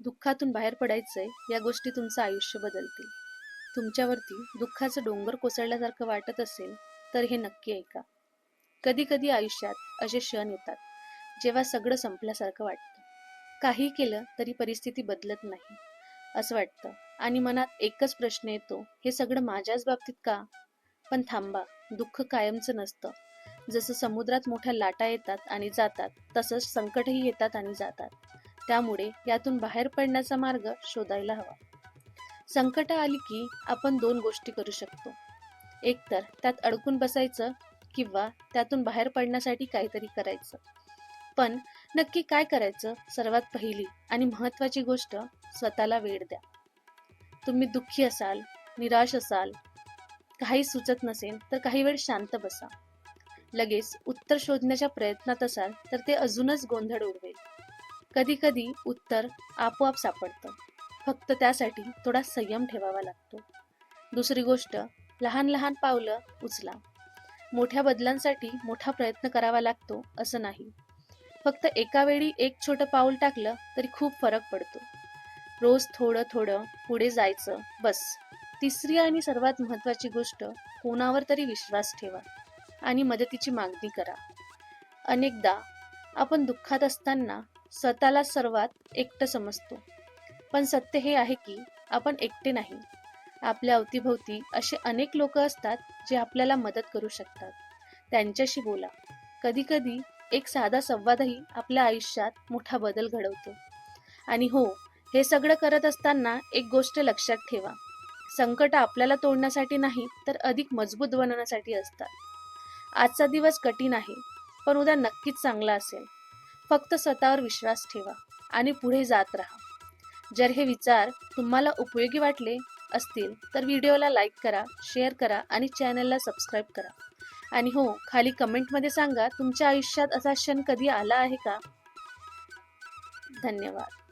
दुःखातून बाहेर पडायचंय या गोष्टी तुमचं आयुष्य बदलतील. तुमच्यावरती दुःखाचं डोंगर कोसळल्यासारखं वाटत असेल तर हे नक्की ऐका. कधी कधी आयुष्यात असे क्षण येतात जेव्हा सगळं संपल्यासारखं वाटतं. काही केलं तरी परिस्थिती बदलत नाही असं वाटतं. आणि मनात एकच प्रश्न येतो हे सगळं माझ्याच बाबतीत का? पण थांबा दुःख कायमचं नसतं. जसं समुद्रात मोठ्या लाटा येतात आणि जातात तसंच संकटही येतात आणि जातात. त्यामुळे यातून बाहेर पडण्याचा मार्ग शोधायला हवा. संकट आली की आपण दोन गोष्टी करू शकतो. एकतर त्यात अडकून बसायचं किंवा त्यातून बाहेर पडण्यासाठी काहीतरी करायचं. पण नक्की काय करायचं सर्वात पहिली आणि महत्वाची गोष्ट स्वतःला वेळ द्या. तुम्ही दुःखी असाल निराश असाल काही सुचत नसेल तर काही वेळ शांत बसा. लगेच उत्तर शोधण्याच्या प्रयत्नात असाल तर ते अजूनच गोंधळ उडवेल. कधी कधी उत्तर आपोआप सापडतं. फक्त त्यासाठी थोडा संयम ठेवावा लागतो. दुसरी गोष्ट लहान लहान पावलं उचला. मोठ्या बदलांसाठी मोठा प्रयत्न करावा लागतो असं नाही. फक्त एका वेळी एक छोटं पाऊल टाकलं तरी खूप फरक पडतो. रोज थोडं थोडं पुढे जायचं बस. तिसरी आणि सर्वात महत्वाची गोष्ट कोणावर तरी विश्वास ठेवा आणि मदतीची मागणी करा. अनेकदा आपण दुःखात असताना स्वतःला सर्वात एकटं समजतो. पण सत्य हे आहे की आपण एकटे नाही. आपल्या अवतीभोवती असे अनेक लोक असतात जे आपल्याला मदत करू शकतात. त्यांच्याशी बोला. कधी कधी एक साधा संवादही आपल्या आयुष्यात मोठा बदल घडवतो. आणि हो हे सगळं करत असताना एक गोष्ट लक्षात ठेवा. संकट आपल्याला तोडण्यासाठी नाही तर अधिक मजबूत बनवण्यासाठी असतात. आजचा दिवस कठीण आहे पण उद्या नक्कीच चांगला असेल. फक्त स्वतःवर विश्वास ठेवा आणि पुढे जात राहा. जर हे विचार तुम्हाला उपयोगी वाटले असतील तर व्हिडिओला लाईक करा शेअर करा आणि चॅनलला सबस्क्राईब करा. आणि हो खाली कमेंटमध्ये सांगा तुमच्या आयुष्यात असा क्षण कधी आला आहे का? धन्यवाद.